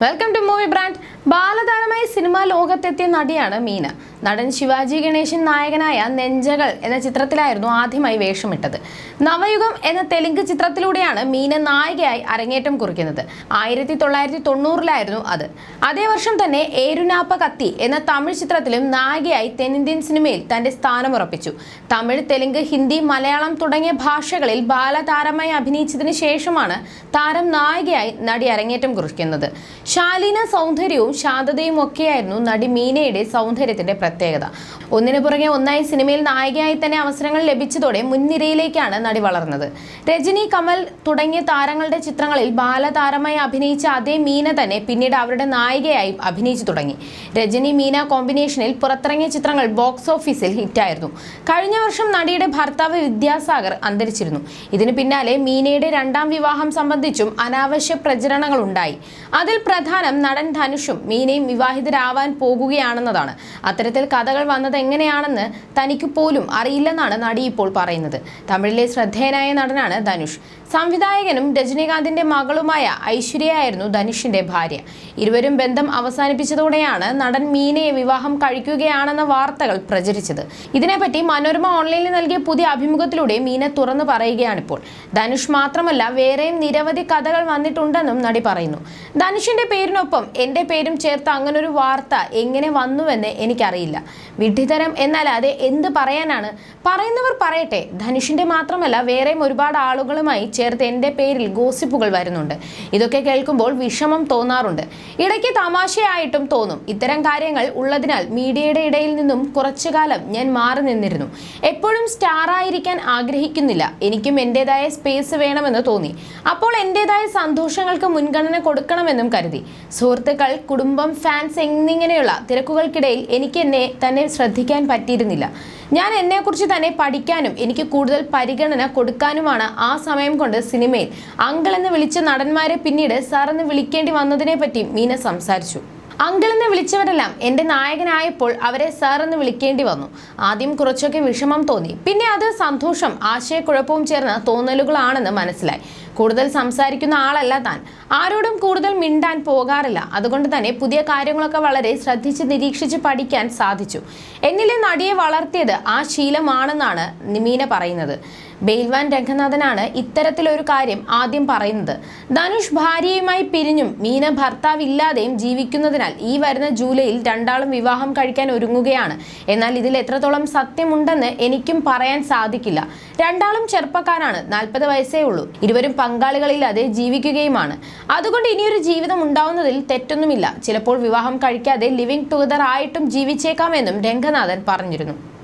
Welcome to movie brand ബാലതാരമായി സിനിമാ ലോകത്തെത്തിയ നടിയാണ് മീന. നടൻ ശിവാജി ഗണേശൻ നായകനായ നെഞ്ചകൾ എന്ന ചിത്രത്തിലായിരുന്നു ആദ്യമായി വേഷമിട്ടത്. നവയുഗം എന്ന തെലുങ്ക് ചിത്രത്തിലൂടെയാണ് മീന നായികയായി അരങ്ങേറ്റം കുറിക്കുന്നത്. ആയിരത്തി തൊള്ളായിരത്തി തൊണ്ണൂറിലായിരുന്നു അത്. അതേ വർഷം തന്നെ ഏരുനാപ്പ കത്തി എന്ന തമിഴ് ചിത്രത്തിലും നായികയായി തെന്നിന്ത്യൻ സിനിമയിൽ തന്റെ സ്ഥാനം ഉറപ്പിച്ചു. തമിഴ് തെലുങ്ക് ഹിന്ദി മലയാളം തുടങ്ങിയ ഭാഷകളിൽ ബാലതാരമായി അഭിനയിച്ചതിന് ശേഷമാണ് താരം നായികയായി നടി അരങ്ങേറ്റം കുറിക്കുന്നത്. ശാലീന സൗന്ദര്യവും ശാന്തതയും ഒക്കെയായിരുന്നു നടി മീനയുടെ സൗന്ദര്യത്തിന്റെ പ്രത്യേകത. ഒന്നിനു പുറകെ ഒന്നായി സിനിമയിൽ നായികയായി തന്നെ അവസരങ്ങൾ ലഭിച്ചതോടെ മുൻനിരയിലേക്കാണ് നടി വളർന്നത്. രജനി കമൽ തുടങ്ങിയ താരങ്ങളുടെ ചിത്രങ്ങളിൽ ബാലതാരമായി അഭിനയിച്ച അതേ മീന തന്നെ പിന്നീട് അവരുടെ നായികയായി അഭിനയിച്ചു തുടങ്ങി. രജനി മീന കോമ്പിനേഷനിൽ പുറത്തിറങ്ങിയ ചിത്രങ്ങൾ ബോക്സ് ഓഫീസിൽ ഹിറ്റായിരുന്നു. കഴിഞ്ഞ വർഷം നടിയുടെ ഭർത്താവ് വിദ്യാസാഗർ അന്തരിച്ചിരുന്നു. ഇതിന് പിന്നാലെ മീനയുടെ രണ്ടാം വിവാഹം സംബന്ധിച്ചും അനാവശ്യ പ്രചരണങ്ങൾ ഉണ്ടായി അതിൽ പ്രധാനം നടൻ ധനുഷും മീനയും വിവാഹിതരാവാൻ പോകുകയാണെന്നതാണ്. അത്തരത്തിൽ കഥകൾ വന്നത് എങ്ങനെയാണെന്ന് തനിക്ക് പോലും അറിയില്ലെന്നാണ് നടി ഇപ്പോൾ പറയുന്നത്. തമിഴിലെ ശ്രദ്ധേയനായ നടനാണ് ധനുഷ്. സംവിധായകനും രജനീകാന്തിന്റെ മകളുമായ ഐശ്വര്യയായിരുന്നു ധനുഷിന്റെ ഭാര്യ. ഇരുവരും ബന്ധം അവസാനിപ്പിച്ചതോടെയാണ് നടൻ മീനയെ വിവാഹം കഴിക്കുകയാണെന്ന വാർത്തകൾ പ്രചരിച്ചത്. ഇതിനെപ്പറ്റി മനോരമ ഓൺലൈനിൽ നൽകിയ പുതിയ അഭിമുഖത്തിലൂടെ മീന തുറന്നു പറയുകയാണിപ്പോൾ. ധനുഷ് മാത്രമല്ല വേറെയും നിരവധി കഥകൾ വന്നിട്ടുണ്ടെന്നും നടി പറയുന്നു. ധനുഷിന്റെ പേരിനൊപ്പം എന്റെ പേരും ചേർത്ത് അങ്ങനൊരു വാർത്ത എങ്ങനെ വന്നുവെന്ന് എനിക്കറിയില്ല. വിഡ്ഢിതരം എന്നല്ലാതെ എന്ത് പറയാനാണ്? പറയുന്നവർ പറയട്ടെ. ധനുഷിന്റെ മാത്രമല്ല വേറെയും ഒരുപാട് ആളുകളുമായി ചേർത്ത് എന്റെ പേരിൽ ഗോസിപ്പുകൾ വരുന്നുണ്ട്. ഇതൊക്കെ കേൾക്കുമ്പോൾ വിഷമം തോന്നാറുണ്ട്. ഇടയ്ക്ക് തമാശയായിട്ടും തോന്നും. ഇത്തരം കാര്യങ്ങൾ ഉള്ളതിനാൽ മീഡിയയുടെ ഇടയിൽ നിന്നും കുറച്ചു കാലം ഞാൻ മാറി നിന്നിരുന്നു. എപ്പോഴും സ്റ്റാർ ആയിരിക്കാൻ ആഗ്രഹിക്കുന്നില്ല. എനിക്കും എന്റെതായ സ്പേസ് വേണമെന്ന് തോന്നി. അപ്പോൾ എന്റെതായ സന്തോഷങ്ങൾക്ക് മുൻഗണന കൊടുക്കണമെന്നും കരുതി. സുഹൃത്തുക്കൾ കുടുംബം ഫാൻസ് എന്നിങ്ങനെയുള്ള തിരക്കുകൾക്കിടയിൽ എനിക്ക് എന്നെ തന്നെ ശ്രദ്ധിക്കാൻ പറ്റിയിരുന്നില്ല. ഞാൻ എന്നെക്കുറിച്ച് തന്നെ പഠിക്കാനും എനിക്ക് കൂടുതൽ പരിഗണന കൊടുക്കാനുമാണ് ആ സമയം കൊണ്ട് സിനിമയിൽ. അങ്കിൾ എന്ന് വിളിച്ച നടന്മാരെ പിന്നീട് സാർ എന്ന് വിളിക്കേണ്ടി വന്നതിനെ പറ്റി മീന സംസാരിച്ചു. അങ്കിൾ എന്ന് വിളിച്ചവരെല്ലാം എന്റെ നായകനായപ്പോൾ അവരെ സാർ എന്ന് വിളിക്കേണ്ടി വന്നു. ആദ്യം കുറച്ചൊക്കെ വിഷമം തോന്നി. പിന്നെ അത് സന്തോഷം ആശയക്കുഴപ്പവും ചേർന്ന തോന്നലുകളാണെന്ന് മനസ്സിലായി. കൂടുതൽ സംസാരിക്കുന്ന ആളല്ല താൻ. ആരോടും കൂടുതൽ മിണ്ടാൻ പോകാറില്ല. അതുകൊണ്ട് തന്നെ പുതിയ കാര്യങ്ങളൊക്കെ വളരെ ശ്രദ്ധിച്ച് നിരീക്ഷിച്ച് പഠിക്കാൻ സാധിച്ചു. എന്നിലെ നടിയെ വളർത്തിയത് ആ ശീലമാണെന്നാണ് നിമീന പറയുന്നത്. ബെയിൽവാൻ രംഗനാഥനാണ് ഇത്തരത്തിലൊരു കാര്യം ആദ്യം പറയുന്നത്. ധനുഷ് ഭാര്യയുമായി പിരിഞ്ഞും മീന ഭർത്താവില്ലാതെയും ജീവിക്കുന്നതിനാൽ ഈ വരുന്ന ജൂലൈയിൽ രണ്ടാളും വിവാഹം കഴിക്കാൻ ഒരുങ്ങുകയാണ്. എന്നാൽ ഇതിൽ എത്രത്തോളം സത്യമുണ്ടെന്ന് എനിക്കും പറയാൻ സാധിക്കില്ല. രണ്ടാളും ചെറുപ്പക്കാരാണ്. നാൽപ്പത് വയസ്സേ ഉള്ളൂ. ഇരുവരും പങ്കാളികളില്ലാതെ ജീവിക്കുകയുമാണ്. അതുകൊണ്ട് ഇനിയൊരു ജീവിതം ഉണ്ടാവുന്നതിൽ തെറ്റൊന്നുമില്ല. ചിലപ്പോൾ വിവാഹം കഴിക്കാതെ ലിവിംഗ് ടുഗദർ ആയിട്ടും ജീവിച്ചേക്കാമെന്നും രംഗനാഥൻ പറഞ്ഞിരുന്നു.